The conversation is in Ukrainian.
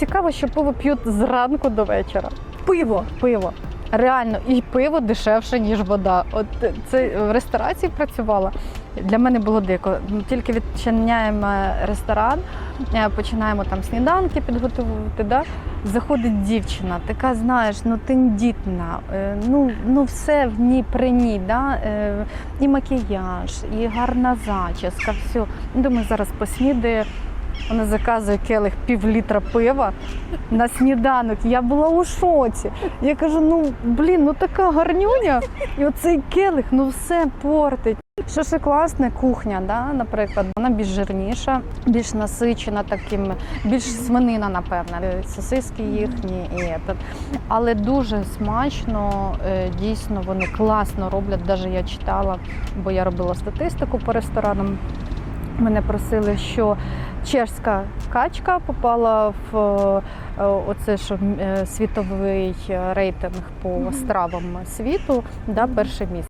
Цікаво, що пиво п'ють зранку до вечора. Пиво. Пиво. Реально, і пиво дешевше, ніж вода. От це в ресторації працювала. Для мене було дико. Тільки відчиняємо ресторан, е, починаємо там сніданки підготувати. Да? Заходить дівчина, така, знаєш, ну тендітна, е, ну, ну все в ній при ній, да? е, і макіяж, і гарна зачіска, все. Думаю, зараз поснідає. Вона заказує келих пів літра пива на сніданок. Я була у шоці. Я кажу: ну блін, ну така гарнюня, і оцей келих, ну все портить. Що ще класне, кухня, да, наприклад, вона більш жирніша, більш насичена таким, більш свинина, напевно, сосиски їхні і этот. але дуже смачно, е, дійсно вони класно роблять. Навіть я читала, бо я робила статистику по ресторанам. Мене просили, що чешська качка попала в е, оце що е, світовий рейтинг по стравам світу, да, перше місце.